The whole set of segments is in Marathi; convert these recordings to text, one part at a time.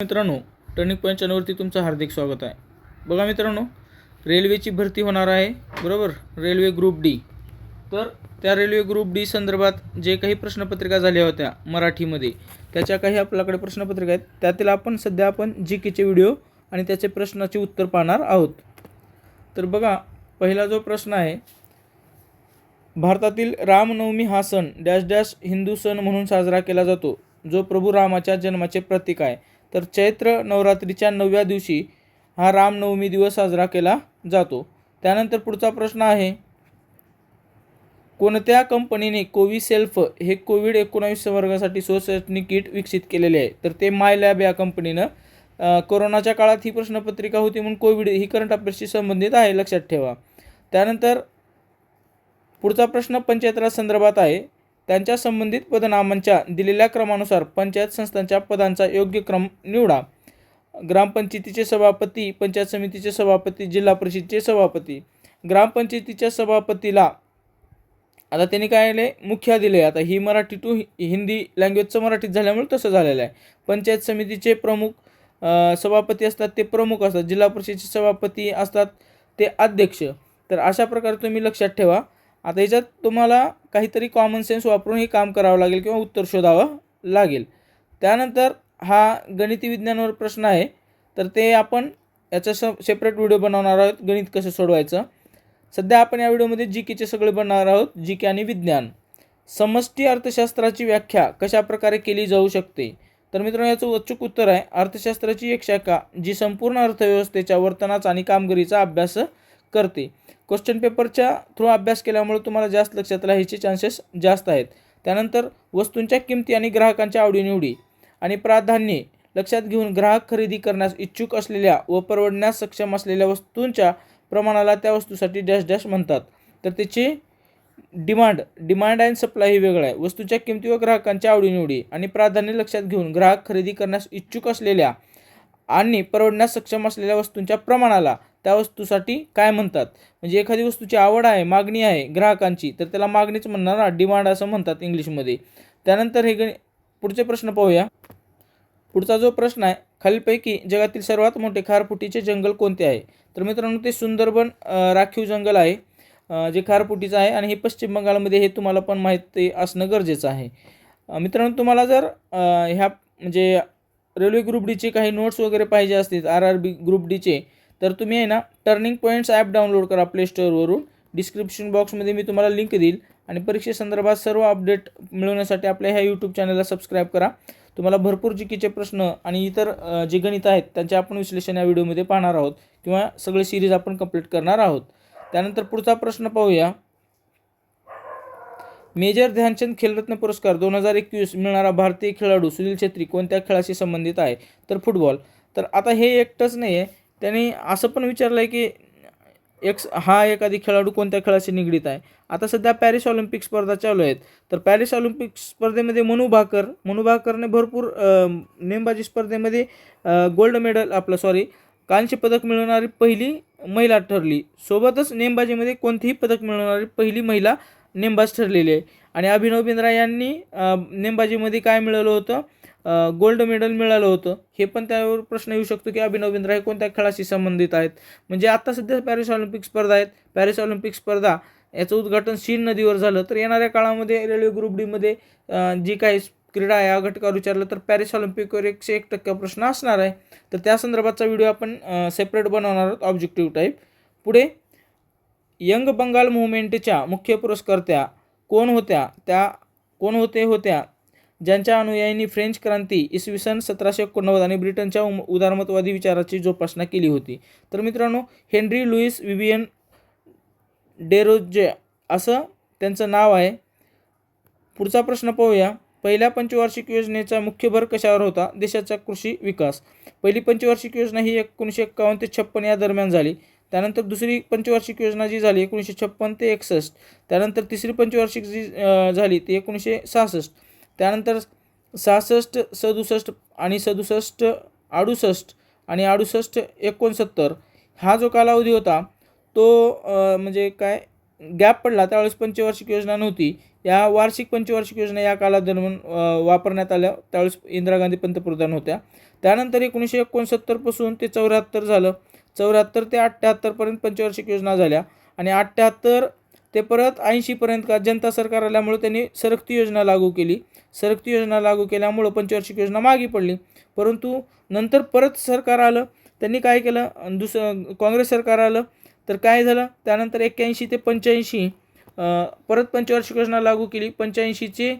मित्रांनो टर्निंग पॉईंट चॅनलवरती तुमचं हार्दिक स्वागत आहे. बघा मित्रांनो रेल्वेची भरती होणार आहे बरोबर? रेल्वे ग्रुप डी तर त्या रेल्वे ग्रुप डी संदर्भात जे काही प्रश्नपत्रिका झाल्या होत्या मराठीमध्ये त्याच्या काही आपल्याकडे प्रश्नपत्रिका आहेत. त्यातील आपण सध्या आपण जी केचे व्हिडिओ आणि त्याचे प्रश्नाचे उत्तर पाहणार आहोत. तर बघा पहिला जो प्रश्न आहे भारतातील रामनवमी हा सण डॅश डॅश हिंदू सण म्हणून साजरा केला जातो. जो प्रभू रामाच्या जन्माचे प्रतीक आहे. तर चैत्र नवरात्रीच्या नवव्या दिवशी हा रामनवमी दिवस साजरा केला जातो. त्यानंतर पुढचा प्रश्न आहे कोणत्या कंपनीने कोविसेल्फ हे कोविड एकोणावीस वर्गासाठी स्वचाचणी किट विकसित केलेले आहे? तर ते माय लॅब या कंपनीनं कोरोनाच्या काळात ही प्रश्नपत्रिका होती म्हणून कोविड ही करंट अफेअर्सशी संबंधित आहे लक्षात ठेवा. त्यानंतर पुढचा प्रश्न पंचायत राज संदर्भात आहे त्यांच्या संबंधित पदनामांच्या दिलेल्या क्रमानुसार पंचायत संस्थांच्या पदांचा योग्य क्रम निवडा. ग्रामपंचायतीचे सभापती पंचायत समितीचे सभापती जिल्हा परिषदचे सभापती. ग्रामपंचायतीच्या सभापतीला आता त्यांनी काय आले मुख्य दिले. आता ही मराठी टू हिंदी लँग्वेजचं मराठीत झाल्यामुळे तसं झालेलं आहे. पंचायत समितीचे प्रमुख सभापती असतात ते प्रमुख असतात. जिल्हा परिषदेचे सभापती असतात ते अध्यक्ष. तर अशा प्रकारे तुम्ही लक्षात ठेवा. आता याच्यात तुम्हाला काहीतरी कॉमन सेन्स वापरून हे काम करावं लागेल किंवा उत्तर शोधावं लागेल. त्यानंतर हा गणिती विज्ञानावर प्रश्न आहे. तर ते आपण याचा स सेपरेट व्हिडिओ बनवणार आहोत. गणित कसं सोडवायचं? सध्या आपण या व्हिडिओमध्ये जी केचे सगळे बनणार आहोत. जी के आणि विज्ञान. समष्टी अर्थशास्त्राची व्याख्या कशा प्रकारे केली जाऊ शकते? तर मित्रांनो याचं अचूक उत्तर आहे. अर्थशास्त्राची एक शाखा जी संपूर्ण अर्थव्यवस्थेच्या वर्तनाचा आणि कामगिरीचा अभ्यास करते. क्वेश्चन पेपरच्या थ्रू अभ्यास केल्यामुळे तुम्हाला जास्त लक्षात राहायचे चान्सेस जास्त आहेत. त्यानंतर वस्तूंच्या किमती आणि ग्राहकांच्या आवडीनिवडी आणि प्राधान्ये लक्षात घेऊन ग्राहक खरेदी करण्यास इच्छुक असलेल्या व परवडण्यास सक्षम असलेल्या वस्तूंच्या प्रमाणाला त्या वस्तूसाठी डॅश डॅश म्हणतात. तर त्याची डिमांड डिमांड अँड सप्लाय हे वेगळं आहे. वस्तूच्या किमती व ग्राहकांच्या आवडीनिवडी आणि प्राधान्य लक्षात घेऊन ग्राहक खरेदी करण्यास इच्छुक असलेल्या आणि परवडण्यास सक्षम असलेल्या वस्तूंच्या प्रमाणाला त्या वस्तूसाठी काय म्हणतात? म्हणजे एखादी वस्तूची आवड आहे मागणी आहे ग्राहकांची तर त्याला मागणीच म्हणणार ना डिमांड असं म्हणतात इंग्लिशमध्ये. त्यानंतर हे गण पुढचे प्रश्न पाहूया. पुढचा जो प्रश्न आहे खालीलपैकी जगातील सर्वात मोठे खारफुटीचे जंगल कोणते आहे? तर मित्रांनो ते सुंदरबन राखीव जंगल आहे जे खारफुटीचं आहे आणि हे पश्चिम बंगालमध्ये हे तुम्हाला पण माहिती असणं गरजेचं आहे. मित्रांनो तुम्हाला जर ह्या म्हणजे रेल्वे ग्रुप डीचे काही नोट्स वगैरे पाहिजे असतील आर आर बी ग्रुप डीचे तर तुम्ही आहे ना टर्निंग पॉईंट्स ॲप डाउनलोड करा प्ले स्टोअरवरून डिस्क्रिप्शन बॉक्समध्ये मी तुम्हाला लिंक देईल. आणि परीक्षेसंदर्भात सर्व अपडेट मिळवण्यासाठी आपल्या ह्या यूट्यूब चॅनलला सबस्क्राईब करा. तुम्हाला भरपूर चुकीचे प्रश्न आणि इतर जे गणित आहेत त्यांचे आपण विश्लेषण या व्हिडिओमध्ये पाहणार आहोत किंवा सगळे सिरीज आपण कंप्लीट करणार आहोत. त्यानंतर पुढचा प्रश्न पाहूया. मेजर ध्यानचंद खेलरत्न पुरस्कार दोन हजार एकवीस मिळणारा भारतीय खेळाडू सुनील छेत्री कोणत्या खेळाशी संबंधित आहे? तर फुटबॉल तर आता हे एकटंच नाही आहे त्यांनी असं पण विचारलं आहे की एक हा एखादी खेळाडू कोणत्या खेळाशी निगडीत आहे? आता सध्या पॅरिस ऑलिम्पिक स्पर्धा चालू आहेत. तर पॅरिस ऑलिम्पिक स्पर्धेमध्ये मनु भाकर मनु भाकरने भरपूर नेमबाजी स्पर्धेमध्ये गोल्ड मेडल आपलं सॉरी कांस्य पदक मिळवणारी पहिली महिला ठरली. सोबतच नेमबाजीमध्ये कोणतेही पदक मिळवणारी पहिली महिला नेमबाज ठरलेली आहे. आणि अभिनव बिंद्रा यांनी नेमबाजीमध्ये काय मिळवलं होतं? गोल्ड मेडल मिळालं होतं. हे पण त्यावर प्रश्न येऊ शकतो की अभिनव बिंद्रा हे कोणत्या खेळाशी संबंधित आहेत? म्हणजे आता सध्या पॅरिस ऑलिम्पिक स्पर्धा आहेत. पॅरिस ऑलिम्पिक स्पर्धा याचं उद्घाटन शीन नदीवर झालं. तर येणाऱ्या काळामध्ये रेल्वे ग्रुप डीमध्ये जी काही क्रीडा आहे या घटकावर विचारलं तर पॅरिस ऑलिम्पिकवर एकशे एक टक्के प्रश्न असणार आहे. तर त्या संदर्भातचा व्हिडिओ आपण सेपरेट बनवणार आहोत ऑब्जेक्टिव्ह टाईप. पुढे यंग बंगाल मुवमेंटच्या मुख्य पुरस्कर्त्या कोण होत्या? त्या कोण होते होत्या? ज्यांच्या अनुयायांनी फ्रेंच क्रांती इसवी सन सतराशे एकोणनव्वद आणि ब्रिटनच्या उम उदारमतवादी विचाराची जोपासना केली होती. तर मित्रांनो हेनरी लुईस विवियन डेरोजे असं त्यांचं नाव आहे. पुढचा प्रश्न पाहूया. पहिल्या पंचवार्षिक योजनेचा मुख्य भर कशावर होता? देशाचा कृषी विकास. पहिली पंचवार्षिक योजना ही एकोणीसशे एक्कावन्न ते छप्पन या दरम्यान झाली. त्यानंतर दुसरी पंचवार्षिक योजना जी झाली एकोणीसशे छप्पन ते एकसष्ट. त्यानंतर तिसरी पंचवार्षिक जी झाली ती एकोणीसशे सहासष्ट. त्यानंतर सहासष्ट सदुसष्ट आणि सदुसष्ट अडुसष्ट आणि अडुसष्ट एकोणसत्तर हा जो कालावधी होता तो म्हणजे काय गॅप पडला. त्यावेळेस पंचवार्षिक योजना नव्हती. या वार्षिक पंचवार्षिक योजना या कालादरम्यान वापरण्यात आल्या. त्यावेळेस इंदिरा गांधी पंतप्रधान होत्या. त्यानंतर एकोणीसशे एकोणसत्तरपासून ते चौऱ्याहत्तर झालं. चौऱ्याहत्तर ते अठ्ठ्याहत्तरपर्यंत पंचवार्षिक योजना झाल्या आणि अठ्ठ्याहत्तर ते परत ऐंशीपर्यंत का जनता सरकार आल्यामुळे त्यांनी सरक्ती योजना लागू केली. सरक्ती योजना लागू केल्यामुळं पंचवार्षिक योजना मागे पडली. परंतु नंतर परत सरकार आलं त्यांनी काय केलं? दुसरं काँग्रेस सरकार आलं. तर काय झालं? त्यानंतर एक्क्याऐंशी ते पंच्याऐंशी परत पंचवार्षिक योजना लागू केली. पंच्याऐंशीचे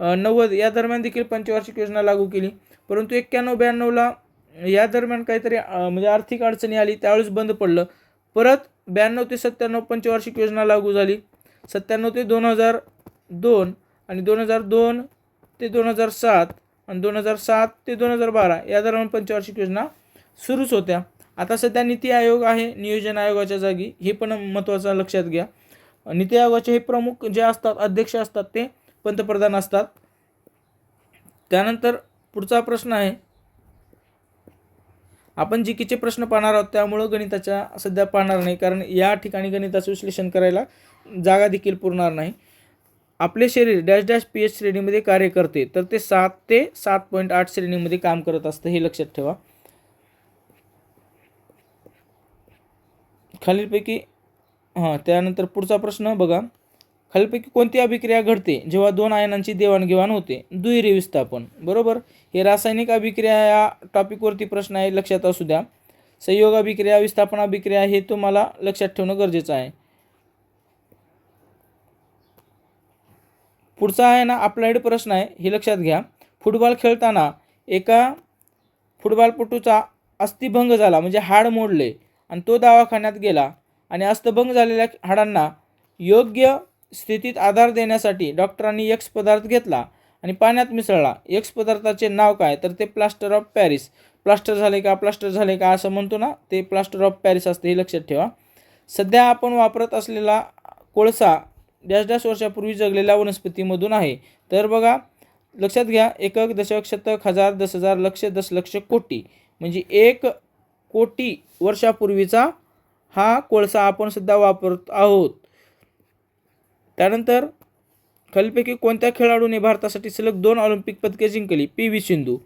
नव्वद या दरम्यान देखील पंचवार्षिक योजना लागू केली. परंतु एक्क्याण्णव ब्याण्णवला या दरम्यान काहीतरी म्हणजे आर्थिक अडचणी आली त्यावेळेस बंद पडलं. परत ब्याण्णव ते सत्त्याण्णव पंचवार्षिक योजना लागू झाली. सत्त्याण्णव ते दोन हजार दोन आणि दोन हजार दोन ते दोन हजार सात आणि दोन हजार सात ते दोन हजार बारा या दरम्यान पंचवार्षिक योजना सुरूच होत्या. आता सध्या नीती आयोग आहे नियोजन आयोगाच्या जागी. हे पण महत्त्वाचं लक्षात घ्या. नीती आयोगाचे हे प्रमुख जे असतात अध्यक्ष असतात ते पंतप्रधान असतात. त्यानंतर पुढचा प्रश्न आहे आपण जी कीचे प्रश्न पाहणार आहोत त्यामुळं गणिताच्या सध्या पाहणार नाही कारण या ठिकाणी गणिताचं विश्लेषण करायला जागा देखील पुरणार नाही. आपले शरीर डॅश डॅश पी एच श्रेणीमध्ये कार्य करते तर ते सात ते सात पॉईंट आठ श्रेणीमध्ये काम करत असतं हे लक्षात ठेवा. खालीलपैकी हां त्यानंतर पुढचा प्रश्न बघा. खालीपैकी कोणती अभिक्रिया घडते? जेव्हा दोन आयनांची देवाणघेवाण होते दुहेरी विस्थापन. बरोबर? हे रासायनिक अभिक्रिया या टॉपिकवरती प्रश्न आहे लक्षात असू द्या. संयोग अभिक्रिया विस्थापन अभिक्रिया हे तुम्हाला लक्षात ठेवणं गरजेचं आहे. पुढचा आहे ना अप्लाइड प्रश्न आहे हे लक्षात घ्या. फुटबॉल खेळताना एका फुटबॉलपटूचा अस्थिभंग झाला म्हणजे हाड मोडले आणि तो दवाखान्यात गेला आणि अस्तभंग झालेल्या हाडांना योग्य स्थितीत आधार देण्यासाठी डॉक्टरांनी यक्स पदार्थ घेतला आणि पाण्यात मिसळला. यक्ष पदार्थाचे नाव काय? तर ते प्लास्टर ऑफ पॅरिस प्लास्टर झाले का? प्लास्टर झाले का? असं म्हणतो ना ते प्लास्टर ऑफ पॅरिस असते हे लक्षात ठेवा. सध्या आपण वापरत असलेला कोळसा डॅश डॅश वर्षापूर्वी जगलेल्या वनस्पतीमधून आहे. तर बघा लक्षात घ्या एकक दशक शतक हजार दस हजार लक्ष दशलक्ष कोटी. म्हणजे एक कोटी वर्षापूर्वीचा हा कोळसा आपण सध्या वापरत आहोत. त्यानंतर खालीलपैकी कोणत्या खेळाडूने भारतासाठी सलग दोन ऑलिम्पिक पदके जिंकली? पी. व्ही. सिंधू.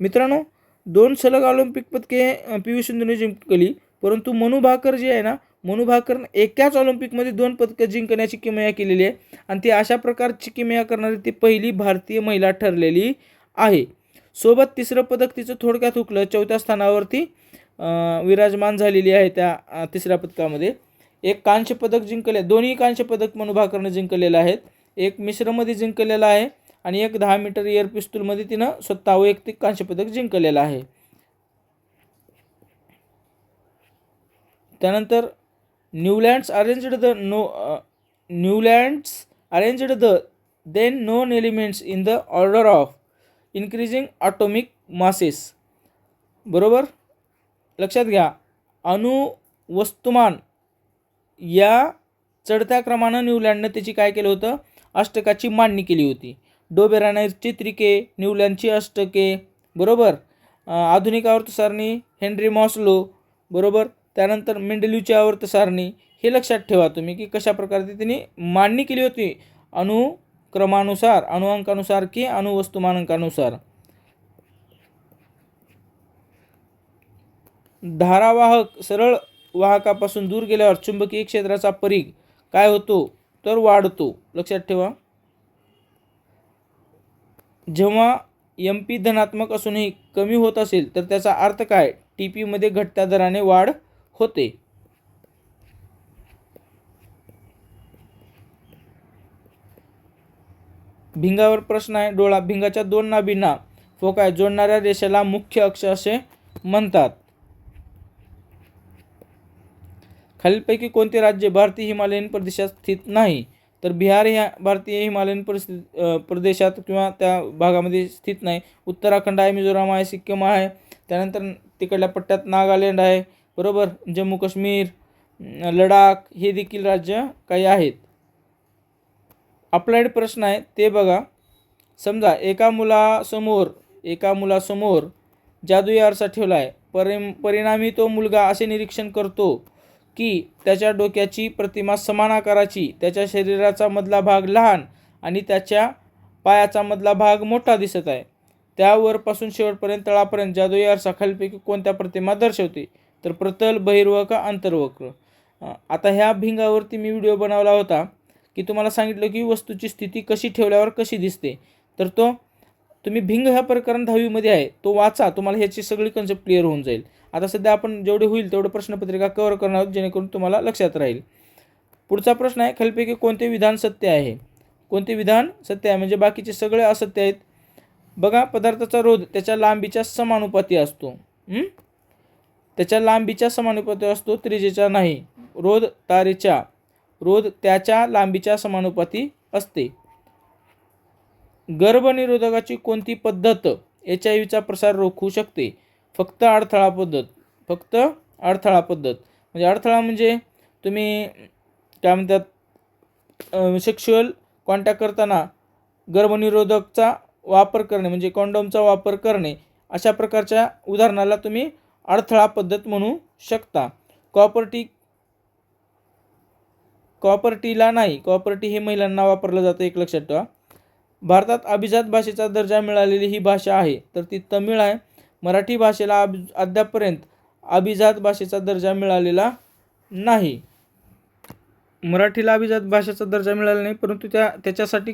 मित्रांनो दोन सलग ऑलिम्पिक पदके पी. व्ही. सिंधूने जिंकली परंतु मनु भाकर जी आहे ना मनु भाकरनं एकाच ऑलिम्पिकमध्ये दोन पदकं जिंकण्याची किमया केलेली आहे आणि ती अशा प्रकारची किमया करणारी ती पहिली भारतीय महिला ठरलेली आहे. सोबत तिसरं पदक तिचं थोडक्यात हुकलं चौथ्या स्थानावरती विराजमान झालेली आहे त्या तिसऱ्या पदकामध्ये. एक कांस्य पदक जिंकले दोन्ही कांस्य पदक मनुभाकरनं जिंकलेलं आहेत. एक मिश्रमध्ये जिंकलेलं आहे आणि एक दहा मीटर एअर पिस्तूलमध्ये तिनं स्वतः वैयक्तिक कांस्य पदक जिंकलेलं आहे. त्यानंतर Newlands arranged the known Newlands arranged the then known elements in the order of increasing atomic masses. बरोबर? लक्षात घ्या. अणुवस्तुमान या चढत्या क्रमानं न्यूलँडनं त्याची काय केलं होतं? अष्टकाची मांडणी केली होती. डोबेरानाची त्रिके न्यूलँडची अष्टके बरोबर? आधुनिक आवर्तसारणी हेनरी मॉस्लो बरोबर? त्यानंतर मेंडल्यूची आवर्तसारणी हे लक्षात ठेवा तुम्ही की कशा प्रकारे त्यांनी मांडणी केली होती? अणुक्रमानुसार अणुअंकानुसार की अणुवस्तुमानांकानुसार धारावाहक सरळ वाहकापासून दूर गेल्यावर चुंबकीय क्षेत्राचा परीघ काय होतो तर वाढतो. लक्षात ठेवा. जेव्हा एम पी धनात्मक असूनही कमी होत असेल तर त्याचा अर्थ काय? टी पीमध्ये घटत्या दराने वाढ होते. भिंगावर प्रश्न आहे. डोळा भिंगाच्या दोन नाभींना फोकाय जोडणाऱ्या रेषेला मुख्य अक्ष असे म्हणतात. खालीलपैकी कोणते राज्य भारतीय हिमालयन प्रदेशात स्थित नाही तर बिहार ह्या भारतीय हिमालयन परिस्थिती प्रदेशात किंवा त्या भागामध्ये स्थित नाही. उत्तराखंड आहे मिझोराम आहे सिक्कीम आहे त्यानंतर तिकडल्या पट्ट्यात नागालँड आहे बरोबर? जम्मू काश्मीर लडाख हे देखील राज्य काही आहेत. अप्लाइड प्रश्न आहे ते बघा. समजा एका मुलासमोर एका मुलासमोर जादुई आरसा ठेवला आहे परि परिणामी तो मुलगा असे निरीक्षण करतो. की त्याच्या डोक्याची प्रतिमा समान आकाराची त्याच्या शरीराचा मधला भाग लहान आणि त्याच्या पायाचा मधला भाग मोठा दिसत आहे. त्यावरपासून शेवटपर्यंत तळापर्यंत जादुई अरसाखालीपैकी कोणत्या प्रतिमा दर्शवते? तर प्रतल बहिर्व का अंतर्वक्र. आता ह्या भिंगावरती मी व्हिडिओ बनवला होता की तुम्हाला सांगितलं की वस्तूची स्थिती कशी ठेवल्यावर कशी दिसते. तर तो तुम्ही भिंग ह्या प्रकरण दहावीमध्ये आहे. तो वाचा तुम्हाला ह्याची सगळी कन्सेप्ट क्लिअर होऊन जाईल. आता सध्या आपण जेवढे होईल तेवढं प्रश्नपत्रिका कव्हर करणार आहोत जेणेकरून तुम्हाला लक्षात राहील. पुढचा प्रश्न आहे खालीलपैकी कोणते विधान सत्य आहे? कोणते विधान सत्य आहे? म्हणजे बाकीचे सगळे असत्य आहेत. बघा पदार्थाचा रोध त्याच्या लांबीच्या समानुपाती असतो. त्याच्या लांबीच्या समानुपाती असतो त्रिजेचा नाही. रोध तारेच्या. रोध त्याच्या लांबीच्या समानुपाती असते. गर्भनिरोधकाची कोणती पद्धत? एच आय व्हीचा प्रसार रोखू शकते. फक्त अडथळा पद्धत फक्त अडथळा पद्धत. म्हणजे अडथळा म्हणजे तुम्ही काय म्हणतात सेक्शुअल कॉन्टॅक्ट करताना गर्भनिरोधकचा वापर करणे म्हणजे कॉन्डोमचा वापर करणे अशा प्रकारच्या उदाहरणाला तुम्ही अडथळा पद्धत म्हणू शकता. कॉपर्टी कॉपर्टीला नाही कॉपर्टी हे महिलांना वापरलं जातं एक लक्षात ठेवा. भारतात अभिजात भाषेचा दर्जा मिळालेली ही भाषा आहे तर ती तमिळ आहे. मराठी भाषेला अभि अद्यापपर्यंत अभिजात भाषेचा दर्जा मिळालेला नाही. मराठीला अभिजात भाषेचा दर्जा मिळाला नाही परंतु त्या त्याच्यासाठी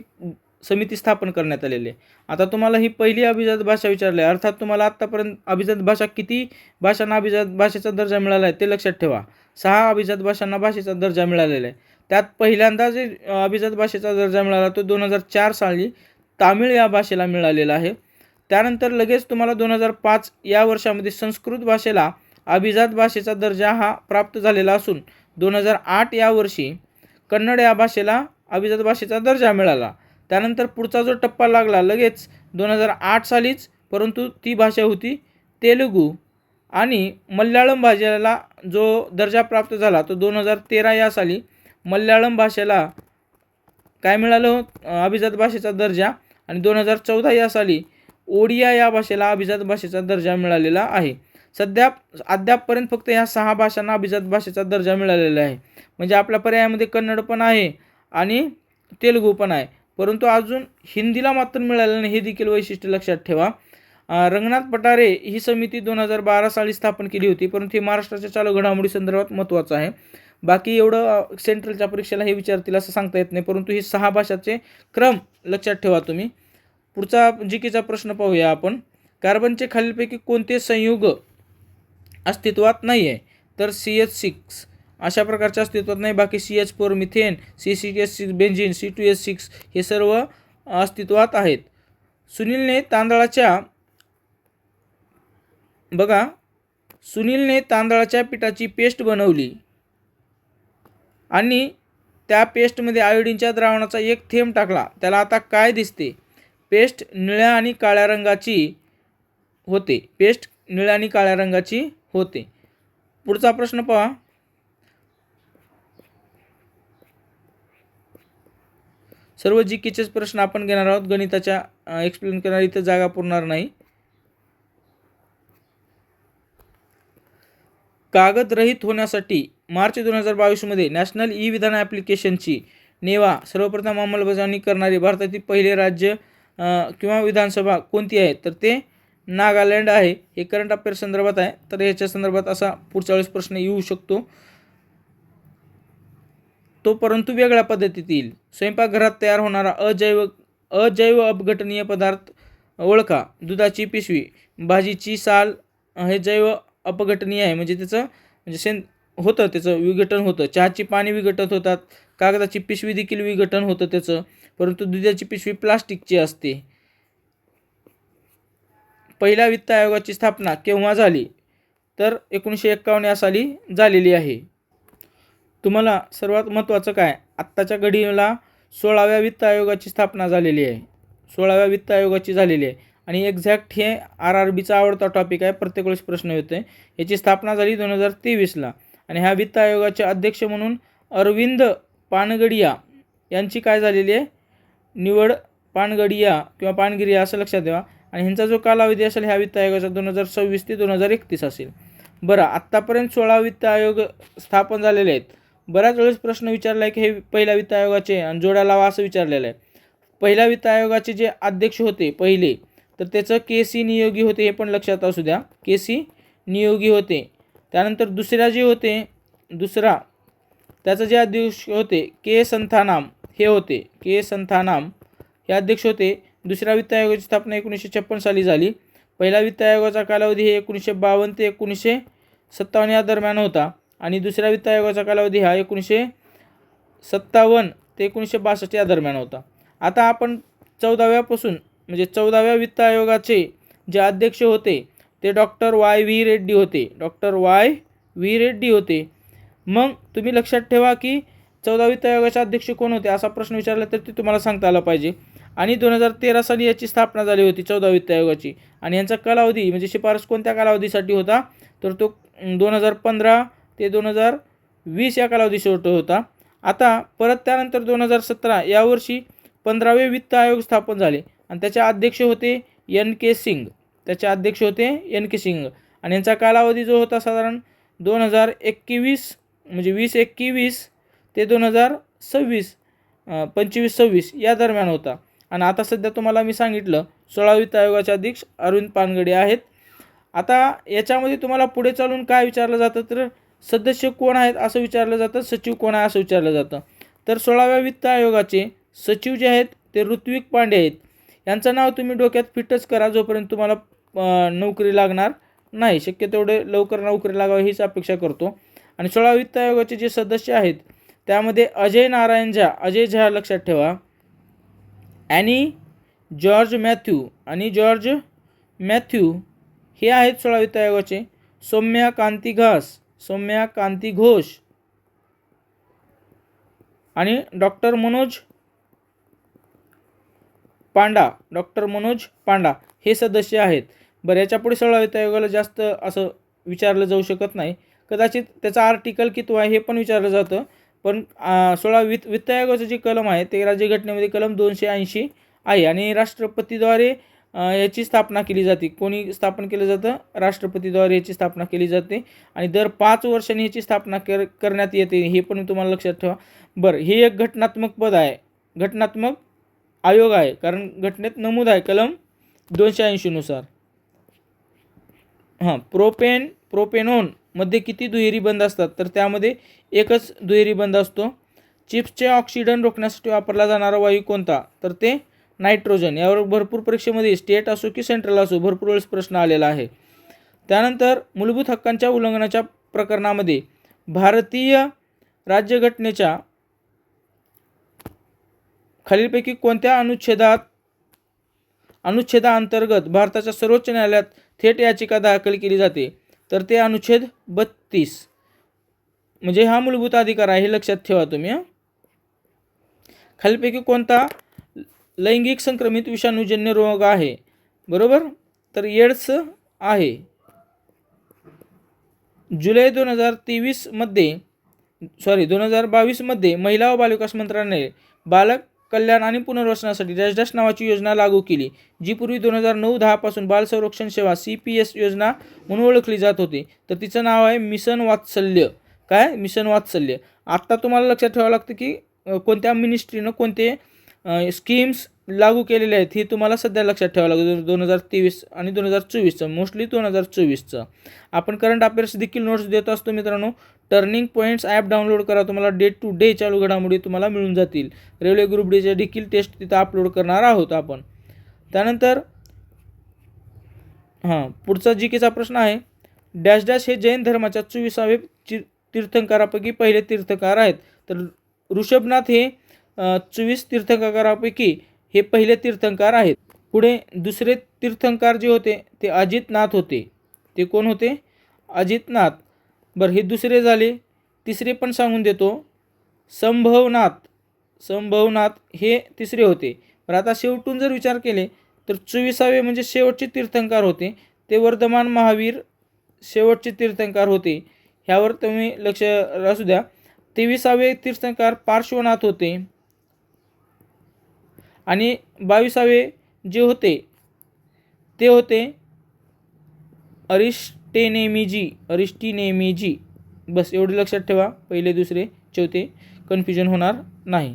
समिती स्थापन करण्यात आलेली आहे. आता तुम्हाला ही पहिली अभिजात भाषा विचारली आहे. अर्थात तुम्हाला आत्तापर्यंत अभिजात भाषा किती भाषांना अभिजात भाषेचा दर्जा मिळाला आहे ते लक्षात ठेवा. सहा अभिजात भाषांना भाषेचा दर्जा मिळालेला आहे. त्यात पहिल्यांदा जे अभिजात भाषेचा दर्जा मिळाला तो दोन हजार चार साली तामिळ या भाषेला मिळालेला आहे. त्यानंतर लगेच तुम्हाला दोन हजार पाच या वर्षामध्ये संस्कृत भाषेला अभिजात भाषेचा दर्जा हा प्राप्त झालेला असून दोन हजार आठ या वर्षी कन्नड या भाषेला अभिजात भाषेचा दर्जा मिळाला. त्यानंतर पुढचा जो टप्पा लागला लगेच दोन हजार आठ सालीच परंतु ती भाषा होती तेलुगू. आणि मल्याळम भाषेला जो दर्जा प्राप्त झाला तो दोन हजार तेरा या साली मल्याळम भाषेला काय मिळालं? अभिजात भाषेचा दर्जा. आणि दोन हजार चौदा या साली ओडिया या भाषेला अभिजात भाषेचा दर्जा मिळालेला आहे. सध्या अद्यापपर्यंत फक्त ह्या सहा भाषांना अभिजात भाषेचा दर्जा मिळालेला आहे. म्हणजे आपल्या पर्यायामध्ये कन्नड पण आहे आणि तेलुगू पण आहे. परंतु अजून हिंदीला मात्र मिळालेलं नाही हे देखील वैशिष्ट्य लक्षात ठेवा. रंगनाथ पटारे ही समिती दोन हजार बारा साली स्थापन केली होती परंतु हे महाराष्ट्राच्या चालू घडामोडी संदर्भात महत्त्वाचं आहे. बाकी एवढं सेंट्रलच्या परीक्षेला हे विचारतील असं सांगता येत नाही परंतु हे सहा भाषाचे क्रम लक्षात ठेवा तुम्ही. पुढचा जिकीचा प्रश्न पाहूया आपण. कार्बनचे खालीलपैकी कोणते संयुग अस्तित्वात नाही आहे तर सी एच सिक्स अशा प्रकारचे अस्तित्वात नाही. बाकी C H four methane C C S six benzene C two S six हे सर्व अस्तित्वात आहेत. सुनीलने तांदळाच्या बघा सुनीलने तांदळाच्या पिठाची पेस्ट बनवली. आणि त्या पेस्टमध्ये आयोडीनच्या द्रावणाचा एक थेंब टाकला. त्याला आता काय दिसते? पेस्ट निळ्या आणि काळ्या रंगाची होते. पेस्ट निळ्या आणि काळ्या रंगाची होते. पुढचा प्रश्न पहा. सर्व जी केचेच प्रश्न आपण घेणार आहोत. गणिताच्या एक्सप्लेन करणार इथं जागा पुरणार नाही. कागद रहित होण्यासाठी मार्च दोन हजार बावीसमध्ये नॅशनल ई विधान ॲप्लिकेशनची नेवा सर्वप्रथम अंमलबजावणी करणारे भारतातील पहिले राज्य किंवा विधानसभा कोणती आहे तर ते नागालँड आहे. हे करंट अफेअर संदर्भात आहे. तर याच्या संदर्भात असा पुढच्या वेळेस प्रश्न येऊ शकतो. तो परंतु वेगळ्या पद्धतीत येईल. स्वयंपाकघरात तयार होणारा अजैव अजैव अपघटनीय पदार्थ ओळखा. दुधाची पिशवी भाजीची साल हे जैव अपघटनीय आहे. म्हणजे त्याचं म्हणजे सेन होतं त्याचं विघटन होतं. चहाची पाणी विघटत होतात. कागदाची पिशवी देखील विघटन होतं त्याचं. परंतु दुधाची पिशवी प्लास्टिकची असते. पहिल्या वित्त आयोगाची स्थापना केव्हा झाली? तर एकोणीसशे एक्कावन्न या साली झालेली आहे. तुम्हाला सर्वात महत्त्वाचं काय? आत्ताच्या घडीला सोळाव्या वित्त आयोगाची स्थापना झालेली आहे. सोळाव्या वित्त आयोगाची झालेली आहे. आणि एक्झॅक्ट हे आर आर बीचा आवडता टॉपिक आहे. प्रत्येक वेळेस प्रश्न येतो आहे याची स्थापना झाली दोन हजार तेवीसला. आणि ह्या वित्त आयोगाचे अध्यक्ष म्हणून अरविंद पानगडिया यांची काय झालेली आहे? निवड पानगडिया किंवा पानगिरिया असं लक्षात ठेवा. आणि ह्यांचा जो कालावधी असेल ह्या वित्त आयोगाचा दोन हजार सव्वीस ते दोन हजार एकतीस असेल. बरं आत्तापर्यंत सोळा वित्त आयोग स्थापन झालेले आहेत. बऱ्याच वेळेस प्रश्न विचारला आहे की हे पहिल्या वित्त आयोगाचे आणि जोड्या लावा असं विचारलेलं आहे. पहिल्या वित्त आयोगाचे जे अध्यक्ष होते पहिले तर त्याचं के सी नियोगी होते हे पण लक्षात असू द्या. के सी नियोगी होते. त्यानंतर दुसऱ्या जे होते दुसरा त्याचं जे अध्यक्ष होते के संथानाम हे होते. के. संथानाम हे अध्यक्ष होते. दुसऱ्या वित्त आयोगाची स्थापना एकोणीसशे छप्पन साली झाली. पहिला वित्त आयोगाचा कालावधी हे एकोणीसशे बावन्न ते एकोणीसशे सत्तावन्न या दरम्यान होता. आणि दुसऱ्या वित्त आयोगाचा कालावधी हा एकोणीसशे सत्तावन्न ते एकोणीसशे बासष्ट या दरम्यान होता. आता आपण चौदाव्यापासून म्हणजे चौदाव्या वित्त आयोगाचे जे अध्यक्ष होते ते डॉक्टर वाय. व्ही. रेड्डी होते. Doctor Y. व्ही. रेड्डी होते. मग तुम्ही लक्षात ठेवा की चौदा वित्त आयोगाचे अध्यक्ष कोण होते असा प्रश्न विचारला तर ते तुम्हाला सांगता आला पाहिजे. आणि दोन हजार तेरा साली याची स्थापना झाली होती चौदा वित्त आयोगाची आणि यांचा कालावधी म्हणजे शिफारस कोणत्या कालावधीसाठी होता? तर तो दोन हजार पंधरा ते दोन हजार वीस या कालावधीसाठी होता. आता परत त्यानंतर दोन हजार सतरा यावर्षी पंधरावे वित्त आयोग स्थापन झाले. आणि त्याचे अध्यक्ष होते एन के सिंग. त्याचे अध्यक्ष होते एन के सिंग. आणि यांचा कालावधी जो होता साधारण दोन हजार एकवीस म्हणजे वीस एकवीस ते दोन हजार सव्वीस पंचवीस सव्वीस या दरम्यान होता. आणि आता सध्या तुम्हाला मी सांगितलं सोळा वित्त आयोगाचे अध्यक्ष अरविंद पानगडे आहेत. आता याच्यामध्ये तुम्हाला पुढे चालून काय विचारलं जातं तर सदस्य कोण आहेत असं विचारलं जातं सचिव कोण आहे असं विचारलं जातं. तर सोळाव्या वित्त आयोगाचे सचिव जे आहेत ते ऋत्विक पांडे आहेत. यांचं नाव तुम्ही डोक्यात फिटच करा जोपर्यंत तुम्हाला नोकरी लागणार नाही. शक्य तेवढे लवकर नोकरी लागावी हीच अपेक्षा करतो. आणि सोळा वित्त आयोगाचे जे सदस्य आहेत त्यामध्ये अजय नारायण झा अजय झा लक्षात ठेवा. ॲनी जॉर्ज मॅथ्यू आणि जॉर्ज मॅथ्यू हे आहेत सोळा वित्त आयोगाचे. सौम्या कांती घास सौम्या कांती घोष. आणि डॉक्टर मनोज पांडा डॉक्टर मनोज पांडा हे सदस्य आहेत. बरं याच्यापुढे सोळा वित्त आयोगाला जास्त असं विचारलं जाऊ शकत नाही. कदाचित त्याचा आर्टिकल किती आहे हे पण विचारलं जातं. पण सोळा वित्त वित्त आयोगाचं जे कलम आहे ते राज्यघटनेमध्ये कलम दोनशे ऐंशी आहे आणि राष्ट्रपतीद्वारे याची स्थापना केली जाते. कोणी स्थापन केलं जातं? राष्ट्रपतीद्वारे याची स्थापना केली जाते आणि दर पाच वर्षांनी याची स्थापना कर करण्यात येते. हे पण तुम्हाला लक्षात ठेवा. बरं हे एक घटनात्मक पद आहे. घटनात्मक आयोग आहे. कारण घटनेत नमूद आहे कलम दोनशे ऐंशीनुसार. हां प्रोपेन प्रोपेनोन मध्ये किती दुहेरी बंद असतात? तर त्यामध्ये एकच दुहेरी बंद असतो. चिप्सचे ऑक्सिडन रोखण्यासाठी वापरला जाणारा वायू कोणता? तर ते नायट्रोजन. यावर भरपूर परीक्षेमध्ये स्टेट असो की सेंट्रल असो भरपूर वेळेस प्रश्न आलेला आहे. त्यानंतर मूलभूत हक्कांच्या उल्लंघनाच्या प्रकरणामध्ये भारतीय राज्यघटनेच्या खालीलपैकी कोणत्या अनुच्छेदात अनुच्छेदाअंतर्गत भारताच्या सर्वोच्च न्यायालयात थेट याचिका दाखल केली जाते? तर ते अनुच्छेद बत्तीस. म्हणजे हा मूलभूत अधिकार आहे हे लक्षात ठेवा तुम्ही हं. खालीपैकी कोणता? लैंगिक संक्रमित विषाणूजन्य रोग आहे. बरोबर? तर एड्स आहे. जुलै दोन हजार तेवीसमध्ये सॉरी दोन हजार बावीसमध्ये महिला व बालविकास मंत्रालयाने बालक कल्याण आणि पुनर्वसनासाठी डॅश नावाची योजना लागू केली जी पूर्वी दोन हजार नऊ दहापासून बाल संरक्षण सेवा सी पी एस योजना म्हणून ओळखली जात होती. तर तिचं नाव आहे मिशन वात्सल्य. काय? मिशन वात्सल्य. आत्ता तुम्हाला लक्षात ठेवावं लागतं की कोणत्या मिनिस्ट्रीनं कोणते स्कीम्स लागू केलेले आहेत हे तुम्हाला सध्या लक्षात ठेवावं लागतं. दोन हजार तेवीस आणि दोन हजार चोवीसचं मोस्टली दोन हजार चोवीसचं. आपण करंट अफेअर्स देखील नोट्स देत असतो मित्रांनो. टर्निंग पॉईंट्स ॲप डाउनलोड करा. तुम्हाला डे टू डे चालू घडामोडी तुम्हाला मिळून जातील. रेल्वे ग्रुप डेच्या देखील टेस्ट तिथं अपलोड करणार आहोत आपण. त्यानंतर हां पुढचा जी केचा प्रश्न आहे. डॅश डॅश हे जैन धर्माच्या चोवीसावे ती तीर्थंकरापैकी पहिले तीर्थकार आहेत. तर ऋषभनाथ हे चोवीस तीर्थंकरापैकी हे पहिले तीर्थंकर आहेत. पुढे दुसरे तीर्थंकर जे होते ते अजितनाथ होते. ते कोण होते? अजितनाथ. बरं हे दुसरे झाले. तिसरे पण सांगून देतो. संभवनाथ संभवनाथ हे तिसरे होते. पण आता शेवटून जर विचार केले तर चोवीसावे म्हणजे शेवटचे तीर्थंकर होते. ते वर्धमान महावीर शेवटचे तीर्थंकर होते. ह्यावर तुम्ही लक्ष असू द्या. तेविसावे तीर्थंकर पार्श्वनाथ होते. आणि बावीसावे जे होते ते होते अरिश अरिष्टेनेमीजी अरिष्टिनेमीजी बस एवढे लक्षात ठेवा पहिले दुसरे चौथे कन्फ्युजन होणार नाही.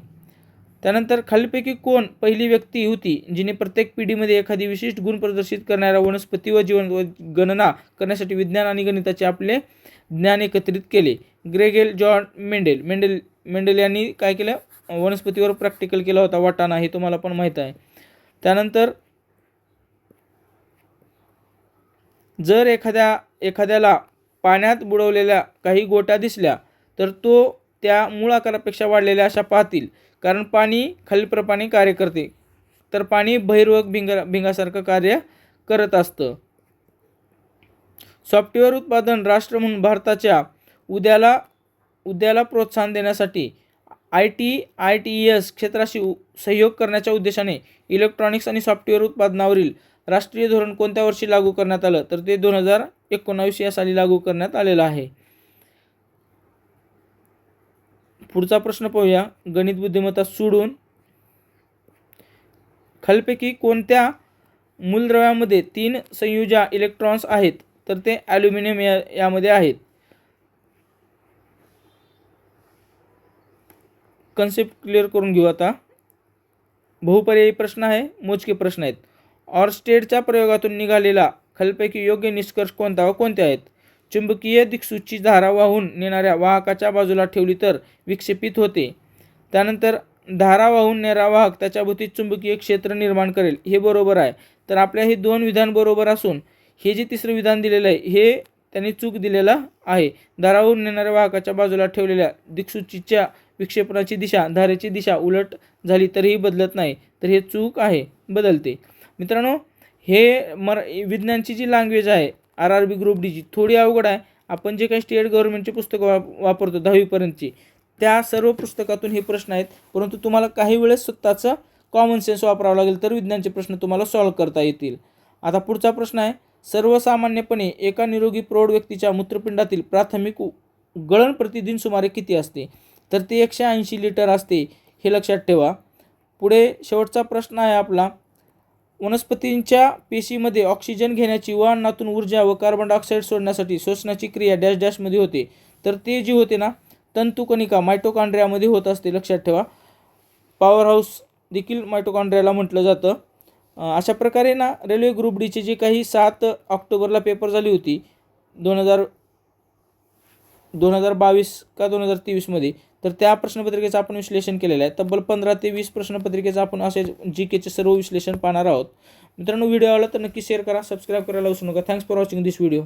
त्यानंतर खालीपैकी कोण पहिली व्यक्ती होती जिने प्रत्येक पिढीमध्ये एखादी विशिष्ट गुण प्रदर्शित करणाऱ्या वनस्पती व जीवन व गणना करण्यासाठी विज्ञान आणि गणिताचे आपले ज्ञान एकत्रित केले? Gregor Johann Mendel. Mendel Mendel यांनी काय केलं? वनस्पतीवर प्रॅक्टिकल केला होता. वाटाणा हे तुम्हाला पण माहीत आहे. त्यानंतर जर एखाद्या एखाद्याला पाण्यात बुडवलेल्या काही गोट्या दिसल्या तर तो त्या मूळ आकारापेक्षा वाढलेल्या अशा पाहतील. कारण पाणी खालीलप्रमाणे कार्य करते. तर पाणी बहिर्वक भिंगा भिंगासारखं कार्य करत असतं. सॉफ्टवेअर उत्पादन राष्ट्र म्हणून भारताच्या उद्याला उद्याला प्रोत्साहन देण्यासाठी I T I T S क्षेत्राशी सहयोग करण्याच्या उद्देशाने इलेक्ट्रॉनिक्स आणि सॉफ्टवेअर उत्पादनावरील राष्ट्रीय धोरण कोणत्या वर्षी लागू करण्यात आलं? तर ते दोन हजार एकोणावीस या साली लागू करण्यात आलेलं आहे. पुढचा प्रश्न पाहूया. गणित बुद्धिमत्ता सोडून खालपैकी कोणत्या मूलद्रव्यामध्ये तीन संयुजा इलेक्ट्रॉन्स आहेत? तर ते ॲल्युमिनियम या यामध्ये आहेत. कन्सेप्ट क्लिअर करून घेऊ आता. बहुपर्यायी प्रश्न आहे मोजके प्रश्न आहेत. ऑरस्टेडच्या प्रयोगातून निघालेला खलपैकी योग्य निष्कर्ष कोणता व कोणते आहेत? चुंबकीय दिक्सूची धारा वाहून नेणाऱ्या वाहकाच्या बाजूला ठेवली तर विक्षेपित होते. त्यानंतर धारा वाहून नेणारा वाहक त्याच्या भोवती चुंबकीय क्षेत्र निर्माण करेल. हे बरोबर आहे. तर आपल्या हे दोन विधान बरोबर असून हे जे तिसरं विधान दिलेलं आहे हे त्यांनी चूक दिलेलं आहे. धारावरून वाहून नेणाऱ्या वाहकाच्या बाजूला ठेवलेल्या दिक्सूचीच्या विक्षेपणाची दिशा धारेची दिशा उलट झाली तरीही बदलत नाही. तर हे चूक आहे बदलते. मित्रांनो हे मर विज्ञानची जी लँग्वेज आहे आर आर बी ग्रुप डीची थोडी अवघड आहे. आपण जे काही स्टेट गव्हर्नमेंटची पुस्तकं वा वापरतो दहावीपर्यंतची त्या सर्व पुस्तकातून हे प्रश्न आहेत. परंतु तुम्हाला काही वेळेस स्वतःचं कॉमन सेन्स वापरावं लागेल तर विज्ञानचे प्रश्न तुम्हाला सॉल्व्ह करता येतील. आता पुढचा प्रश्न आहे सर्वसामान्यपणे एका निरोगी प्रौढ व्यक्तीच्या मूत्रपिंडातील प्राथमिक गळण प्रतिदिन सुमारे किती असते? तर ते एकशे ऐंशी लिटर असते हे लक्षात ठेवा. पुढे शेवटचा प्रश्न आहे आपला वनस्पतींच्या पेशीमध्ये ऑक्सिजन घेण्याची व अन्नातून ऊर्जा व कार्बन डायऑक्साईड सोडण्यासाठी श्वसनाची क्रिया डॅश डॅशमध्ये होते. तर ते जी होते ना तंतुकणिका मायटोकॉन्ड्रियामध्ये होत असते लक्षात ठेवा. पॉवर हाऊस देखील मायटोकॉन्ड्रियाला म्हटलं जातं. अशा प्रकारे ना रेल्वे ग्रुप डीची जी काही सात ऑक्टोबरला पेपर झाली होती दोन हजार दोन हजार बावीस का दोन हजार तेवीसमध्ये तर त्या प्रश्नपत्रिकेचं आपण विश्लेषण केलेलं आहे. तब्बल पंधरा ते वीस प्रश्नपत्रिकेचं आपण असे जी केचे सर्व विश्लेषण पाहणार आहोत. मित्रांनो व्हिडिओ आवडला तर नक्की शेअर करा सबस्क्राईब करायला विसरू नका. Thanks for watching this video